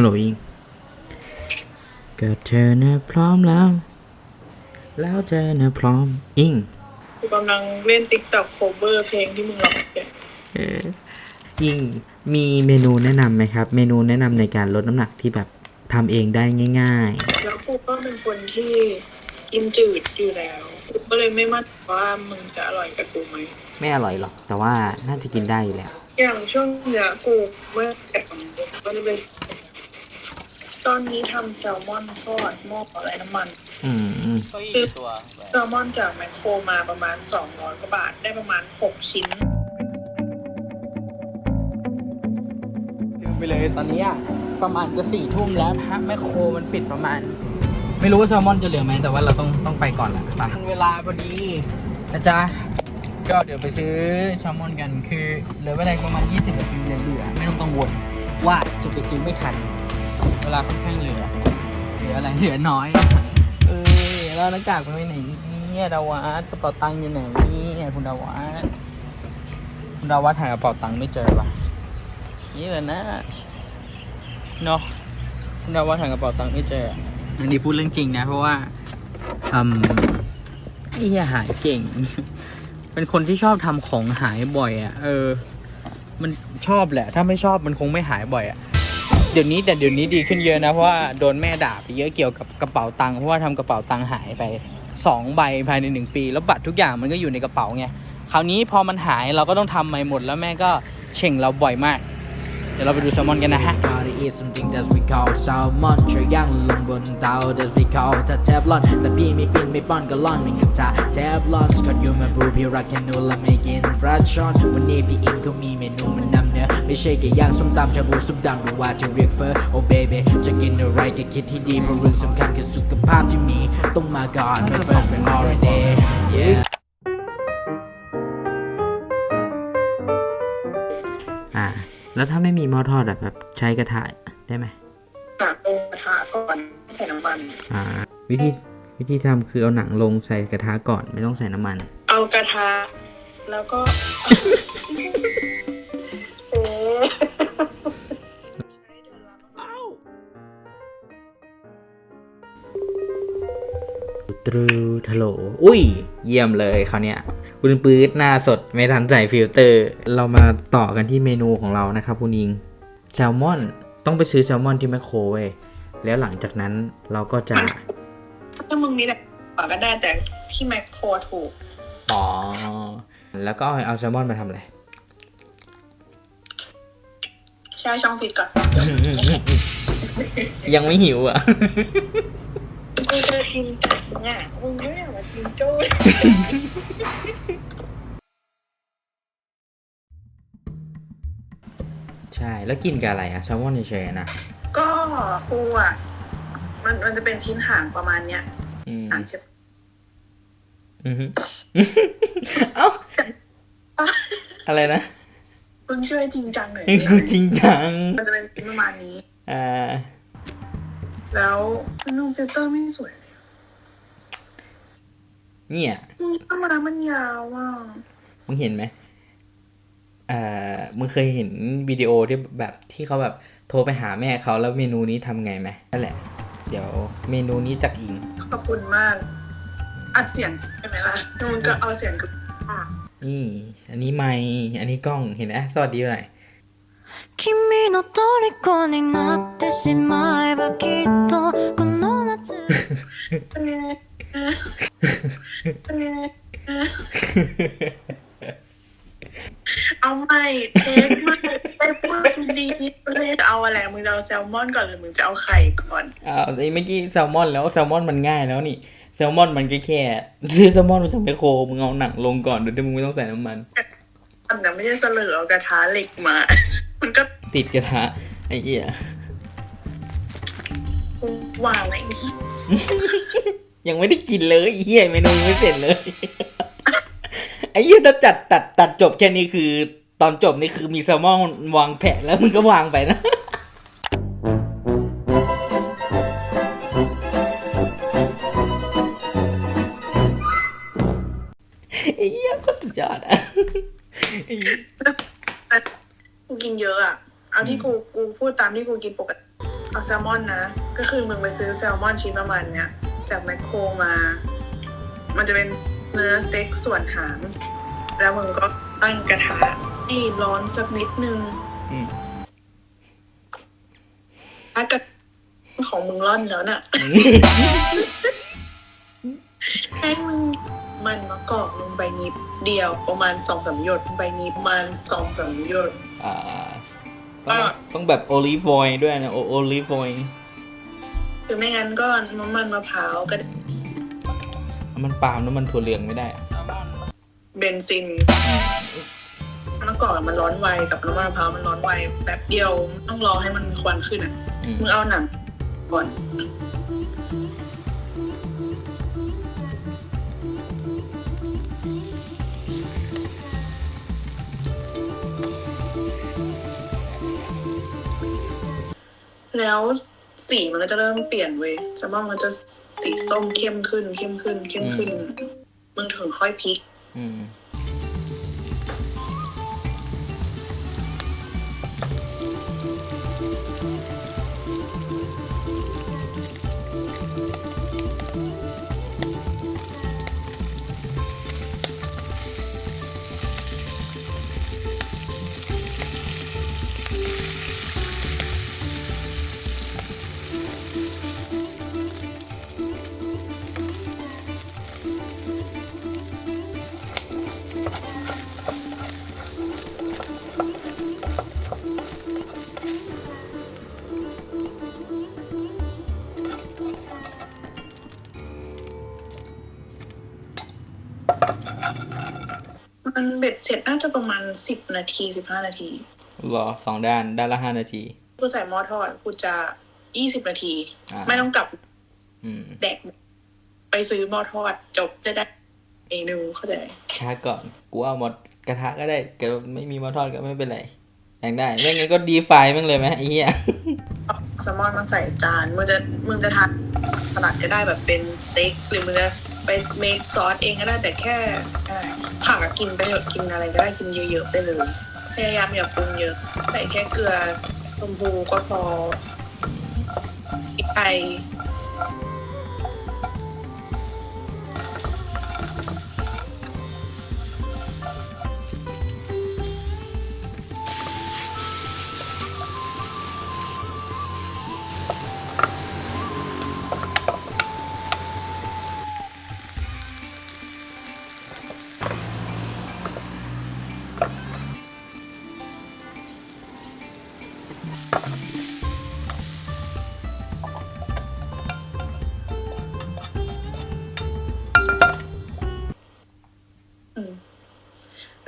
ฮัลโหลอิงเกิดเธอนะพร้อมแล้ว แล้วเธอนะพร้อมอิงกูกำลังเล่นติ๊กต็อกโคเวอร์เพลงที่มึงร้องเนี่ยเอออิงมีเมนูแนะนำไหมครับ เมนูแนะนำในการลดน้ำหนักที่แบบทำเองได้ง่าย แล้วกูก็เป็นคนที่กินจืดอยู่แล้วกูก็เลยไม่มั่นใจว่ามึงจะอร่อยกับกูไหมๆ ไม่อร่อยหรอก แต่ว่าน่าจะกินได้อยู่แล้ว อย่างช่วงเนี้ยกูเมื่อแต่ก่อนก็จะเป็น ตอนนี้ทำแซลมอนทอดหม้ออะไรน้ำมัน อืมอืมซื้อแซลมอนจากแมคโครมาประมาณสองร้อยกว่าบาทได้ประมาณหกชิ้น ลืมไปเลยตอนนี้อะประมาณจะสี่ทุ่มแล้วฮะแมคโครมันปิดประมาณ ไม่รู้ว่าแซลมอนจะเหลือไหมแต่ว่าเราต้องต้องไปก่อนแหละไปเวลาพอดีนะจ๊ะก็เดี๋ยวไปซื้อแซลมอนกันคือเหลือเวลาประมาณ 20นาทีเหลือๆไม่ต้องกังวลว่าจะไปซื้อไม่ทันเวลาค่อนข้างเหลือเหลืออะไรเหลือน้อย เออแล้วหน้ากากมันไปไหนเนี่ยดาวัดกระเป๋าตังค์อยู่ไหนเนี่ยคุณดาวัดคุณดาวัดหากระเป๋าตังค์ไม่เจอปะนี่เลยนะเนาะคุณดาวว่ากระเป๋าตังค์ไม่เจออันนี้พูดเรื่องจริงนะ เพราะว่าอืมไอ้เหี้ยหายเก่ง เป็นคนที่ชอบทำของหายบ่อยอะ่ะ เออ มันชอบแหละ ถ้าไม่ชอบมันคงไม่หายบ่อยอะ่ะ เดี๋ยวนี้แต่เดี๋ยวนี้ดีขึ้นเยอะนะ เพราะว่าโดนแม่ด่าไปเยอะเกี่ยวกับกระเป๋าตังค์เพราะว่าทำกระเป๋าตังค์หายไปสองใบภายในหนึ่งปี แล้วบัตรทุกอย่างมันก็อยู่ในกระเป๋าไงคราวนี้พอมันหายเราก็ต้องทำใหม่หมดแล้วแม่ก็เช่งเราบ่อยมาก ดี๋ยวเราไปดูแซลมอนกันนะฮะ Gotta eat something that we call salmon ช่วยย่างลงบนเตา that we call ถ้าเทฟลอนแต่พี่ไม่ปิ้นไม่ป้อนก็ล่อนเป็นกระทะเทฟลอนก็อยู่มาบูพี่รักแค่นูและไม่กินปลาช่อนวันนี้พี่อิงเขามีเมนูมันนำเนื้อไม่ใช่แค่ย่างส้มตำชาบูซุปดำหรือว่าจะเรียกเฟอร์โอ้เบบี้จะกินอะไรก็คิดที่ดีเพราะเรื่องสำคัญคือสุขภาพที่มีต้องมาก่อน my first priority yeah อ่า แล้วถ้าไม่มีหม้อทอดอะแบบใช้กระทะได้ไหมกะลงกระทะก่อนใส่น้ำมันอ่า วิธีวิธีทำคือเอาหนังลงใส่กระทะก่อนไม่ต้องใส่น้ำมัน เอากระทะแล้วก็ เอ๊ะตรูทะโหลอุ้ย เยี่ยมเลยคราวเนี้ย ปืนปืดหน้าสดไม่ทันใส่ฟิลเตอร์ เรามาต่อกันที่เมนูของเรานะครับคุณอิงแซลมอนต้องไปซื้อแซลมอนที่แมคโครเว้ยแล้วหลังจากนั้นเราก็จะถ้ามึงมีแต่ก่อนก็ได้แต่ที่แมคโครถูกอ๋อแล้วก็เอาแซลมอนมาทำอะไรแช่ช่องฟิตก่อนยังไม่หิวอะ กูจะกินแต่เนี่ยมึงไม่อยากมากินโจ้ยใช่ แล้วกินกับอะไรอะแซลมอนเฉยๆนะก็กูอะ มันมันจะเป็นชิ้นห่างประมาณเนี้ยอืมห่างใช่ปะอือฮึเอ้าอะไรนะมึงช่วยจริงจังหน่อยกูจริงจัง มันจะเป็นชิ้นประมาณนี้ อ่า แล้วนุ่มฟิลเตอร์ไม่สวยเลยเนี่ยมึงเข้ามามันยาวอะมึงเห็นไหมเอ่อมึงเคยเห็นวิดีโอที่แบบที่เขาแบบโทรไปหาแม่เขาแล้วเมนูนี้ทำไงไหมนั่นแหละ เดี๋ยวเมนูนี้จากอิง ขอบคุณมาก อัดเสียงใช่ไหมล่ะแล้วมึงก็เอาเสียงกับปากนี่ อันนี้ไมค์อันนี้กล้องเห็นไหมสวัสดีหน่อย 君の虜になってしまえばきっとこの夏 เอาใหม่เทคใหม่ไปพูดดีๆเลยเอาอะไร มึงจะเอาแซลมอนก่อนหรือมึงจะเอาไข่ก่อน อ้าวไอ้เมื่อกี้แซลมอนแล้วแซลมอนมันง่ายแล้วนี่ แซลมอนมันก็แค่ซื้อแซลมอนมาจากไมคโคร มึงเอาหนังลงก่อนโดยที่มึงไม่ต้องใส่น้ำมัน อันนั้นไม่ใช่เสลอเอากระทะเหล็กมา มันก็ติดกระทะไอ้เหี้ยวางไว้ยังไม่ได้กินเลยไอ้เหี้ยเมนูยังไม่เสร็จเลย ไอ้เหี้ยถ้าจัดตัดตัดจบแค่นี้คือ ตอนจบนี่คือมีแซลมอนวางแผะแล้วมึงก็วางไปนะไอ้เหี้ยโก็สุดยอดอะไอ้เหี้ย กูกินเยอะอะเอาที่กูกูพูดตามที่กูกินปกติเอาแซลมอนนะ ก็คือมึงไปซื้อแซลมอนชิ้นประมาณเนี้ยจากแมคโครมา มันจะเป็นเนื้อสเต็กส่วนหาง แล้วมึงก็ตั้งกระทะให้ร้อนสักนิดนึงอืมถ้ากระของมึงร่อนแล้วน่ะให้มึง มันมะกอกลงไปนิดเดียวประมาณสองสามหยดลงไปนิดประมาณสองสามหยด อ่าต้องต้องแบบโอลิฟออยด้วยนะโอโอลิฟออยหรือไม่งั้นก็น้ำมันมะพร้าวก็ได้มันปาล์มแล้วมันถั่วเหลืองไม่ได้อะเบนซินมะกอกมันร้อนไวกับน้ำมันมะพร้าวมันร้อนไวแป๊บเดียวต้องรอให้มันควันขึ้นอะอืมมึงเอาหนังก่อน แล้วสีมันก็จะเริ่มเปลี่ยนเว้ยจะว่ามันจะสีส้มเข้มขึ้น เข้มขึ้น เข้มขึ้น มึงถึงค่อยพลิก อืม เบ็ดเสร็จน่าจะประมาณสิบนาทีสิบห้านาทีรอสองด้านด้านละห้านาทีกูใส่หม้อทอดกูจะยี่สิบนาทีอ่าไม่ต้องกลับอืมแดกไปซื้อหม้อทอดจบจะได้เมนูเข้าใจไหมช้าก่อน กูเอาหมดกระทะก็ได้แต่ไม่มีมาทอดก็ไม่เป็นไรอยากได้ไม่งั้นก็ดีไฟมั่งเลยไหมไอ้เหี้ยเอาแซลมอนมาใส่จานมึงจะมึงจะทานสลัดก็ได้แบบเป็นสเต็กหรือมึงจะ ไปเมคซอสเองก็ได้แต่แค่ผักกินไปเถอะกินอะไรก็ได้กินเยอะๆไปเลยพยายามอย่าปรุงเยอะใส่แค่เกลือชมพูก็พอพริกไทย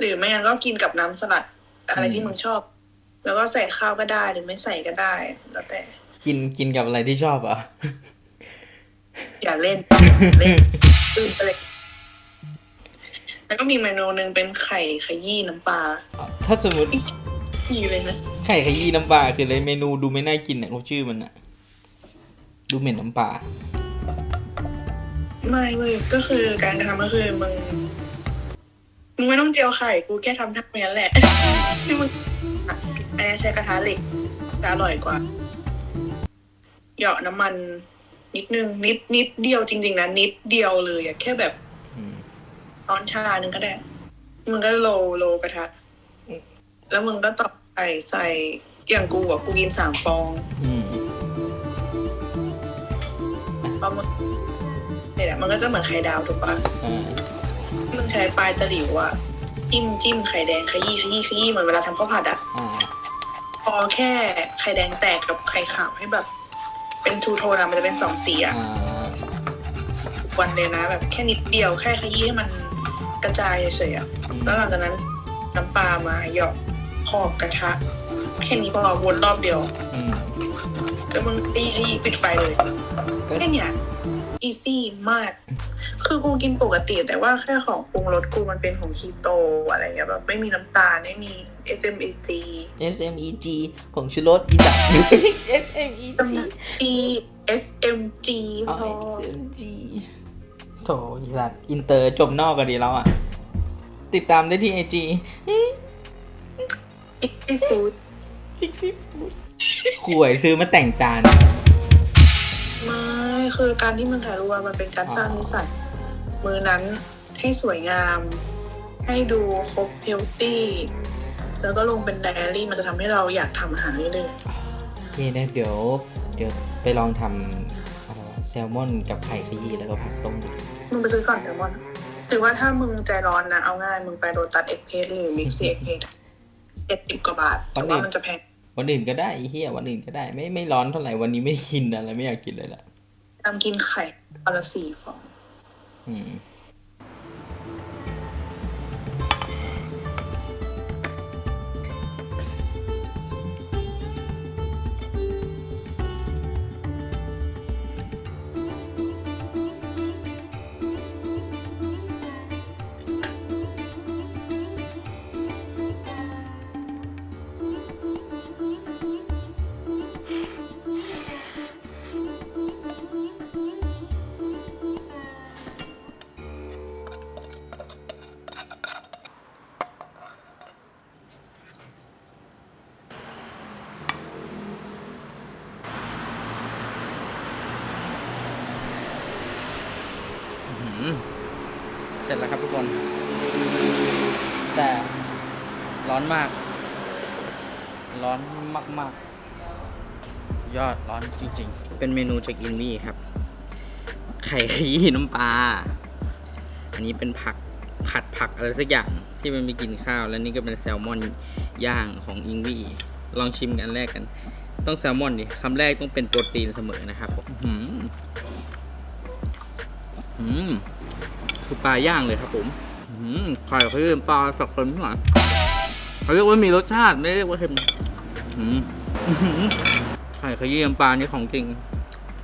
หรือไม่งั้นก็กินกับน้ำสลัดอะไรที่มึงชอบ แล้วก็ใส่ข้าวก็ได้หรือไม่ใส่ก็ได้ แล้วแต่ กินกินกับอะไรที่ชอบอะ อย่าเล่นเล่นตื่นไปเลยแล้วก็มีเมนูหนึ่งเป็นไข่ขยี้น้ำปลาถ้าสมมติดีเลยนะไข่ขยี้น้ำปลาคืออะไรเมนูดูไม่น่ากินอะเขาชื่อมันอะดูเหม็นน้ำปลา ไม่เว้ยก็คือการทำก็คือมึง มึงไม่ต้องเจียวไข่ กูแค่ทำท่าอย่างนั้นแหละที่มึงอะอันนี้ใช้กระทะเหล็กจะอร่อยกว่า เหยาะน้ำมันนิดนึงนิดนิดเดียวจริง ๆนะนิดเดียวเลยอะแค่แบบอืมช้อนชาหนึ่งก็ได้ มึงก็โลโลกระทะ แล้วมึงก็ตอกไข่ใส่อย่างกูอะกูกินสามฟองอืมปลาหมึกเนี่ยมันก็จะเหมือนไข่ดาวถูกปะ อ่า มึงใช้ปลายตะหลิวอะจิ้มจิ้มไข่แดงขยี้ขยี้ขยี้เหมือนเวลาทำข้าวผัดอะอ่าพอแค่ไข่แดงแตกกับไข่ขาวให้แบบ เป็นทูโทนอะมันจะเป็นสองสีอะ อ่าวันเลยนะแบบแค่นิดเดียวแค่ขยี้ให้มันกระจายเฉยๆอะแล้วหลังจากนั้นน้ำปลามาเหยาะขอบกระทะแค่นี้พอวนรอบเดียว อืมแล้วมึงตีขยี้ปิดไฟเลยก็แค่เนี้ยอีซี่มาก คือกูกินปกติ แต่ว่าแค่ของปรุงรสกูมันเป็นของคีโตอะไรเงี้ยแบบไม่มีน้ำตาลไม่มี SMAG SMEG ของชูรสอีสัตว์ SMEG G SMG อ๋อพอ SMG โถอีสัตว์อินเตอร์จบนอกกันดีแล้วอะ ติดตามได้ที่ไอจี X Food Pixie Food ข่วยซื้อมาแต่งจานไม่คือการที่มึงถ่ายรูปอะมันเป็นการสร้างนิสัย มือนั้นให้สวยงาม ให้ดูครบเฮลตี้แล้วก็ลงเป็นไดอารี่มันจะทำให้เราอยากทำอาหารเรื่อยโอเคนะเดี๋ยวเดี๋ยวไปลองทำอะไรวะแซลมอนกับไข่ขยี้แล้วก็ผักต้มดูๆมึงไปซื้อก่อนเดี๋ยวมอนหรือว่าถ้ามึงใจร้อนนะเอาง่ายมึงไปโรตัสเอ็กเพสหรือมิกซี่เอ็กเพสเจ็ดสิบกว่าบาทแต่ว่ามันจะแพงวันอื่นก็ได้ไอ้เฮียวันอื่นก็ได้ไม่ไม่ร้อนเท่าไหร่วันนี้ไม่กินอะไรไม่อยากกินเลยล่ะทำกินไข่วันละสี่ฟอง อื แล้วครับทุกคนแต่ร้อนมาก ร้อนมากๆ ยอดร้อนจริงๆ เป็นเมนูจากอินวี่ครับ ไข่ขยี้น้ำปลา อันนี้เป็นผักผัดผักอะไรสักอย่างที่มันไปกินข้าว แล้วนี่ก็เป็นแซลมอนย่างของอิงวี่ลองชิมกันแรกกัน ต้องแซลมอนดิคำแรกต้องเป็นโปรตีนเสมอนะครับผมอื้อหืออืม คือปลาย่างเลยครับผมอืมไข่คือปลาสักคนที่หน่อเขาเรียกว่ามีรสชาติไม่เรียกว่าเค็มหอไข่ขยี้น้ำปลานี่ของจริง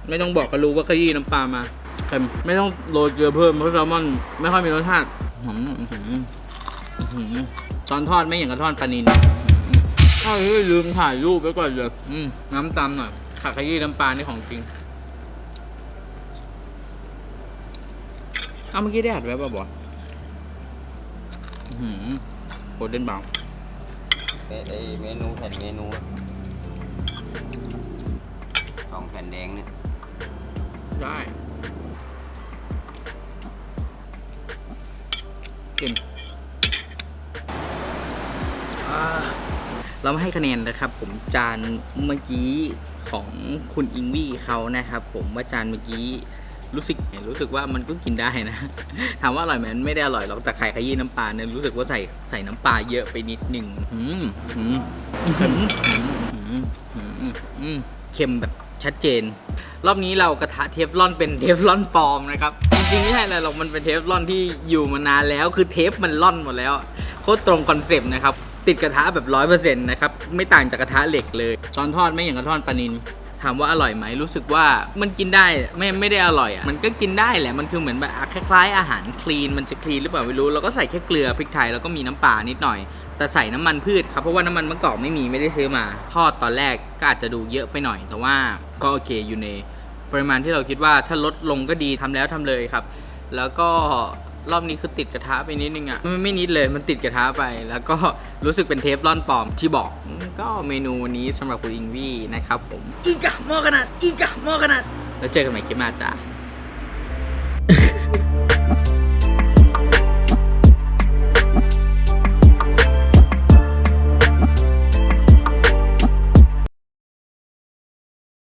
ไม่ต้องบอกก็รู้ว่าขยี้น้ำปลามาเค็มไม่ต้องโรยเกลือเพิ่มเพราะแซลมอนไม่ค่อยมีรสชาติหออื้อหืออื้อหือตอนทอดไม่อย่างกับทอดปลานิลอื้อหืออ้าวลืมถ่ายรูปไว้ก่อนเลยน้ำตำหน่อยผักขยี้น้ำปลานี่ของจริง เอาเมื่อกี้ได้อัดไว้ป่ะบอสอื้อหือโคตรเด่นบางไอ้ไอ้เมนูแผ่นเมนูสองแผ่นแดงเนี่ยได้กินอ่าเรามาให้คะแนนนะครับ ผมจานเมื่อกี้ของคุณอิงวี่เขานะครับ ผมว่าจานเมื่อกี้ รู้สึกรู้สึกว่ามันก็กินได้นะ ถามว่าอร่อยไหมไม่ได้อร่อยหรอกแต่ไข่ขยี้น้ำปลาเนี่ยรู้สึกว่าใส่ใส่น้ำปลาเยอะไปนิดหนึ่งอืมอืมอืมอืมอืมอืมอืมเค็มแบบชัดเจน รอบนี้เรากระทะเทฟลอนเป็นเทฟลอนปลอมนะครับ จริงๆไม่ใช่อะไรหรอกมันเป็นเทฟลอนที่อยู่มานานแล้ว คือเทปมันล่อนหมดแล้วโคตรตรงคอนเซปต์นะครับติดกระทะแบบร้อยเปอร์เซ็นต์นะครับ ไม่ต่างจากกระทะเหล็กเลย ตอนทอดไม่อย่างกระทอดปลานิน ถามว่าอร่อยไหมรู้สึกว่ามันกินได้ไม่ไม่ได้อร่อยอะมันก็กินได้แหละมันคือเหมือนแบบคล้ายๆอาหารคลีนมันจะคลีนหรือเปล่าไม่รู้เราก็ใส่แค่เกลือพริกไทยแล้วก็มีน้ำปลานิดหน่อย แต่ใส่น้ำมันพืชครับเพราะว่าน้ำมันมะกอกไม่มีไม่ได้ซื้อมาทอดตอนแรกก็อาจจะดูเยอะไปหน่อย แต่ว่าก็โอเคอยู่ในปริมาณที่เราคิดว่าถ้าลดลงก็ดีทำแล้วทำเลยครับ แล้วก็ รอบนี้คือติดกระทะไปนิดนึงอะ่ะไม่ไม่นิดเลยมันติดกระทะไป แล้วก็รู้สึกเป็นเทฟลอนปลอมที่บอกอืมก็เมนูนี้สำหรับคุณอิงวี่นะครับผมอีกอะหมอขนาดอีกอะหมอขนาดแล้วเจอกันใหม่คลิปหน้าจ้า